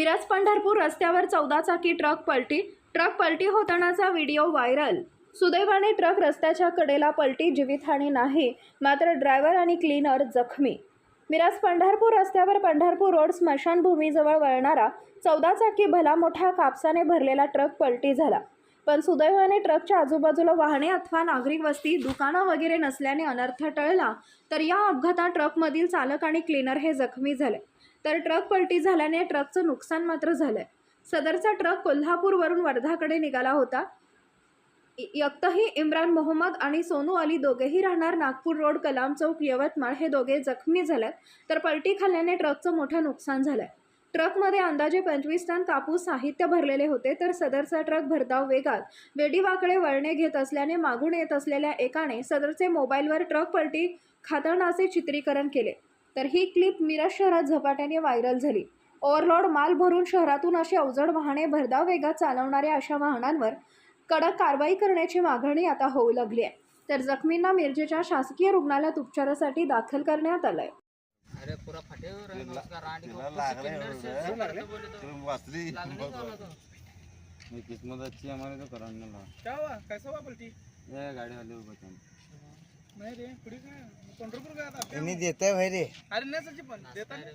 मिरज पंढरपूर रस्त्यावर चौदा चाकी ट्रक पलटी ट्रक पलटी होतानाचा व्हिडिओ व्हायरल. सुदैवाने ट्रक रस्त्याच्या कडेला पलटी जीवितहानी नाही मात्र ड्रायव्हर आणि क्लीनर जखमी. मिरज पंढरपूर रस्त्यावर पंढरपूर रोड स्मशानभूमीजवळ वळणारा चौदा चाकी भला मोठा कापसाने भरलेला ट्रक पलटी झाला. पण सुदैवाने ट्रकच्या आजूबाजूला वाहने अथवा नागरिक वस्ती दुकानं वगैरे नसल्याने अनर्थ टळला तर या अपघातात ट्रकमधील चालक आणि क्लीनर हे जखमी झाले. तर ट्रक पलटी झाल्याने ट्रकचं नुकसान मात्र झालंय. सदरचा ट्रक कोल्हापूरवरून वर्धाकडे निघाला होता. यक्तही इम्रान मोहम्मद आणि सोनू अली दोघेही राहणार नागपूर रोड कलाम चौक यवतमाळ हे दोघे जखमी झालेत. तर पलटी खाल्ल्याने ट्रकचं मोठं नुकसान झालंय. ट्रकमध्ये अंदाजे पंचवीस टन कापूस साहित्य भरलेले होते तर सदरचा ट्रक भरधाव वेगात वेडीवाकडे वळणे घेत असल्याने मागून येत असलेल्या एकाने सदरचे मोबाईलवर ट्रक पलटी खातरणाचे चित्रीकरण केले. तर ही क्लिप मिरज शहरात झपाट्याने व्हायरल झाली. ओव्हरलोड माल भरून शहरातून अशी अवजड वाहने भरधाव वेगात चालवणाऱ्या अशा वाहनांवर कडक कारवाई करण्याची मागणी आता होऊ लागली आहे. तर जखमींना मिरजेच्या शासकीय रुग्णालयात उपचारासाठी दाखल करण्यात आलंय. अरे पुरा फाट्यावर आहे, तिला नमस्कार आणि तिला खूप लागलंय किन्नर एवढं. से- लागलंय? बोले तो- तुम वाचली? लागले का बघ. है तो ला क्या हुआ कैसा हुआ पलटी ये गाड़ी वाले को बचा नहीं रे पुढे काय? पंढरपूर काय आता? त्यांनी देताय भाई रे. अरे नाही सची पण देता नाही